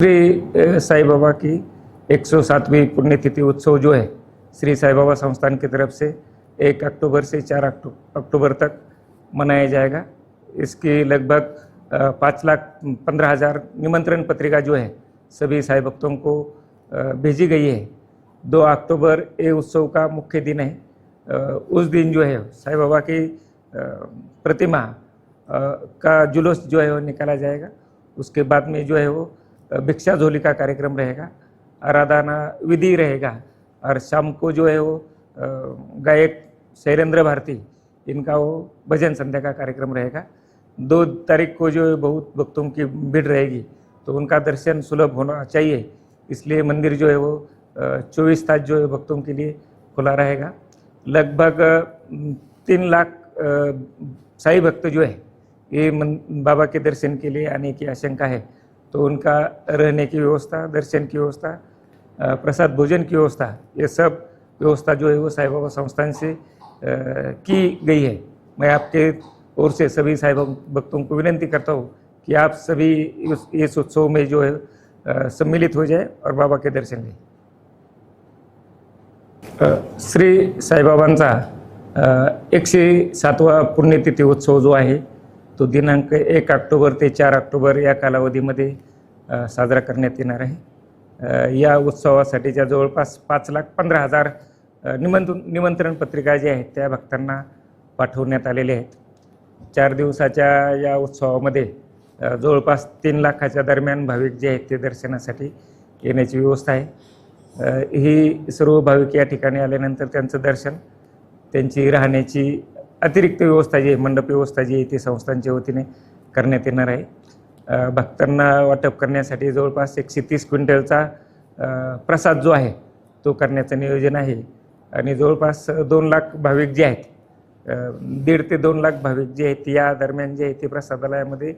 श्री साई बाबा की एक सौ सातवीं पुण्यतिथि उत्सव जो है, श्री साई बाबा संस्थान की तरफ़ से एक अक्टूबर से चार अक्टू, अक्टूबर तक मनाया जाएगा। इसकी लगभग पाँच लाख पंद्रह हज़ार निमंत्रण पत्रिका जो है, सभी साई भक्तों को भेजी गई है। दो अक्टूबर ये उत्सव का मुख्य दिन है। उस दिन जो है साई बाबा की प्रतिमा का जुलूस जो है वो निकाला जाएगा। उसके बाद में जो है वो भिक्षा झोली का कार्यक्रम रहेगा, आराधना विधि रहेगा, और शाम को जो है वो गायक शैलेंद्र भारती, इनका वो भजन संध्या का कार्यक्रम रहेगा। दो तारीख को जो है बहुत भक्तों की भीड़ रहेगी तो उनका दर्शन सुलभ होना चाहिए, इसलिए मंदिर जो है वो चौबीस तास जो है भक्तों के लिए खुला रहेगा। लगभग तीन लाख साई भक्त जो है, ये बाबा के दर्शन के लिए आने की आशंका है। तो उनका रहने की व्यवस्था दर्शन की व्यवस्था प्रसाद भोजन की व्यवस्था ये सब व्यवस्था जो है वो साई बाबा संस्थान से की गई है। मैं आपके ओर से सभी साई भक्तों को विनती करता हूँ कि आप सभी इस उत्सव में जो है सम्मिलित हो जाए और बाबा के दर्शन लें। श्री साईबाबांचा एकशे सातवा पुण्यतिथी उत्सव जो आहे तो दिनांक एक ऑक्टोबर ते चार ऑक्टोबर या कालावधीमध्ये साजरा करण्यात येणार आहे. या उत्सवासाठीच्या जवळपास पाच लाख पंधरा हजार निमंत निमंत्रण निमंत्रण पत्रिका ज्या आहेत त्या भक्तांना पाठवण्यात आलेल्या आहेत. चार दिवसाच्या या उत्सवामध्ये जवळपास तीन लाखाच्या दरम्यान भाविक जे आहेत ते दर्शनासाठी येण्याची व्यवस्था आहे. ही सर्व भाविक या ठिकाणी आल्यानंतर त्यांचं दर्शन त्यांची राहण्याची अतिरिक्त व्यवस्था जी आहे मंडप व्यवस्था जी आहे ती संस्थांच्या वतीने करण्यात येणार आहे. भक्तांना वाटप करण्यासाठी जवळपास एकशे तीस क्विंटलचा प्रसाद जो आहे तो करण्याचं नियोजन आहे. आणि जवळपास दोन लाख भाविक जे आहेत दीड ते दोन लाख भाविक जे आहेत या दरम्यान जे आहे ते प्रसादालयामध्ये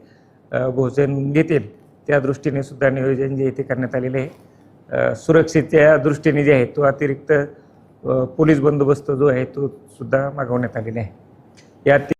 भोजन घेतील. त्या दृष्टीने सुद्धा नियोजन जे आहे ते करण्यात आलेले आहे. सुरक्षेच्या दृष्टीने जे आहे तो अतिरिक्त पोलीस बंदोबस्त जो आहे तो सुद्धा मागवण्यात आलेला आहे. Y a ti.